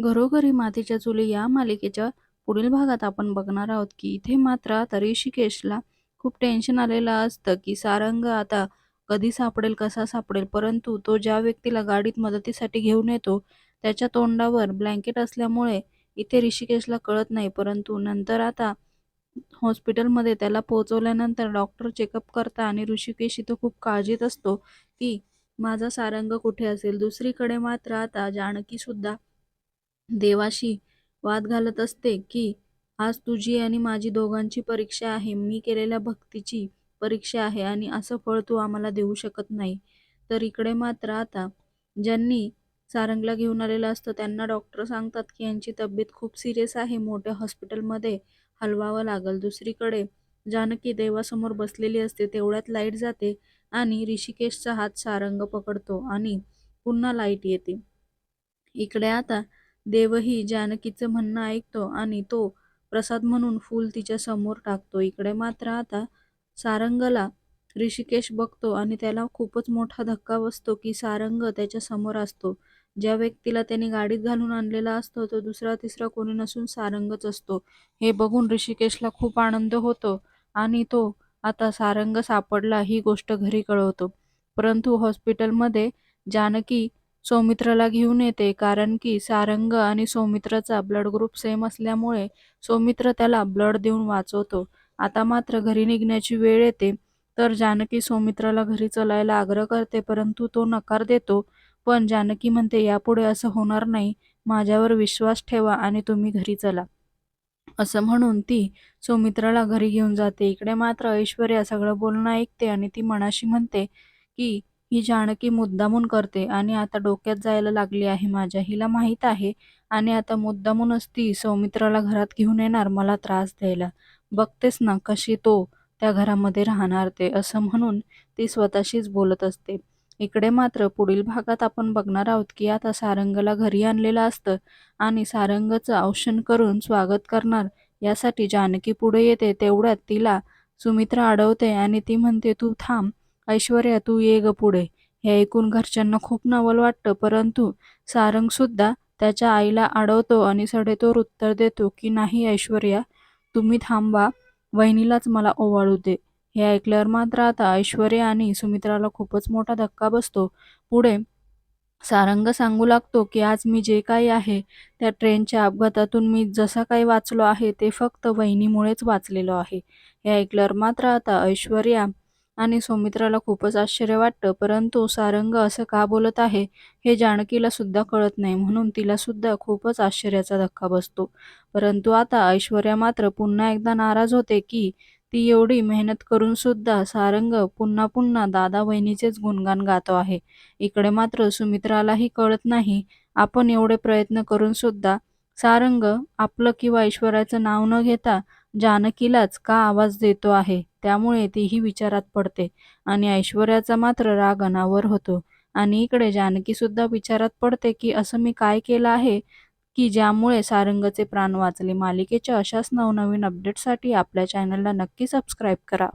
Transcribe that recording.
घरोघरी मातीच्या चुली या मालिकेच्या पुढील भागात आपण बघणार आहोत की इथे मात्र आता ऋषिकेशला खूप टेन्शन आलेलं असतं की सारंग आता कधी सापडेल कसा सापडेल? परंतु तो ज्या व्यक्तीला गाडीत मदतीसाठी घेऊन येतो त्याच्या तोंडावर ब्लँकेट असल्यामुळे इथे ऋषिकेशला कळत नाही. परंतु नंतर आता हॉस्पिटलमध्ये त्याला पोहोचवल्यानंतर डॉक्टर चेकअप करता आणि ऋषिकेश इथं खूप काळजीत असतो की माझा सारंग कुठे असेल? दुसरीकडे मात्र आता जानकीसुद्धा देवाशी वाद घालत असते की आज तुझी आणि माझी दोघांची परीक्षा आहे. मी केलेल्या भक्तीची परीक्षा आहे आणि असं फळ तू आम्हाला देऊ शकत नाही. तर इकडे मात्र आता ज्यांनी सारंगला घेऊन आलेलं असतं त्यांना डॉक्टर सांगतात की यांची तब्येत खूप सिरियस आहे. मोठ्या हॉस्पिटलमध्ये हलवावं लागल. दुसरीकडे जानकी देवासमोर बसलेली असते. तेवढ्यात लाइट जाते आणि ऋषिकेशचा हात सारंग पकडतो आणि पुन्हा लाइट येते. इकडे आता देवही जानकीचं म्हणणं ऐकतो आणि तो प्रसाद म्हणून फूल तिच्या समोर टाकतो. इकडे मात्र आता सारंगला ऋषिकेश बघतो आणि त्याला खूपच मोठा धक्का बसतो की सारंग त्याच्यासमोर असतो. ज्या व्यक्तीला त्याने गाडीत घालून आणलेला असतो तो दुसरा तिसरा कोणी नसून सारंगच असतो. हे बघून ऋषिकेशला खूप आनंद होतो आणि तो आता सारंग सापडला ही गोष्ट घरी कळवतो. परंतु हॉस्पिटलमध्ये जानकी सौमित्राला घेऊन येते कारण की सारंग आणि सौमित्राचा ब्लड ग्रुप सेम असल्यामुळे सौमित्र त्याला ब्लड देऊन वाचवतो. आता मात्र घरी निघण्याची वेळ येते तर जानकी सौमित्राला घरी चलायला आग्रह करते परंतु तो नकार देतो. पण जानकी म्हणते यापुढे असं होणार नाही. माझ्यावर विश्वास ठेवा आणि तुम्ही घरी चला. असं म्हणून ती सौमित्राला घरी घेऊन जाते. इकडे मात्र ऐश्वर्या सगळं बोलणं ऐकते आणि ती मनाशी म्हणते की ही जानकी मुद्दामून करते आणि आता डोक्यात जायला लागली आहे माझ्या. हिला माहीत आहे आणि आता मुद्दामूनच ती सौमित्राला घरात घेऊन येणार मला त्रास द्यायला. बघतेस ना कशी तो त्या घरामध्ये राहणार ते असं म्हणून ती स्वतःशीच बोलत असते. इकडे मात्र पुढील भागात आपण बघणार आहोत की आता सारंगला घरी आणलेलं असतं आणि सारंगचं औषण करून स्वागत करणार यासाठी जानकी पुढे येते तेवढ्यात तिला सुमित्रा अडवते आणि ती म्हणते तू थांब ऐश्वर्या तू ये ग पुढे. हे ऐकून घरच्यांना खूप नवल वाटतं परंतु सारंग सुद्धा त्याच्या आईला अडवतो आणि सडेतोर उत्तर देतो की नाही ऐश्वर्या तुम्ही थांबा वहिनीलाच मला ओवाळू दे. हे ऐकल्यावर मात्र आता ऐश्वर्या आणि सुमित्राला खूपच मोठा धक्का बसतो. पुढे सारंग सांगू लागतो की आज मी जे काही आहे त्या ट्रेनच्या अपघातातून मी जसा काही वाचलो आहे ते फक्त वहिनीमुळेच वाचलेलो आहे. हे ऐकल्यावर मात्र आता ऐश्वर्या आणि सौमित्राला खूपच आश्चर्य वाटतं परंतु सारंग असं का बोलत आहे हे जानकीला सुद्धा कळत नाही. म्हणून तिला सुद्धा खूपच आश्चर्याचा धक्का बसतो. परंतु आता ऐश्वर्या मात्र पुन्हा एकदा नाराज होते की ती एवढी मेहनत करून सुद्धा सारंग पुन्हा पुन्हा दादा वहिनीचेच गुणगान गातो आहे. इकडे मात्र सुमित्रालाही कळत नाही आपण एवढे प्रयत्न करून सुद्धा सारंग आपलं किंवा ऐश्वर्याचं नाव न घेता जानकीलाच का आवाज देतो आहे? त्यामुळे तीही विचारात पडते. आणि ऐश्वर्याचा मात्र राग अनावर होतो. आणि इकडे जानकीसुद्धा विचारात पडते की असं मी काय केलं आहे? की ज्यामुळे सारंगचे प्राण वाचले? मालिकेच्या अशाच नवनवीन अपडेटसाठी आपल्या चॅनलला नक्की सबस्क्राईब करा.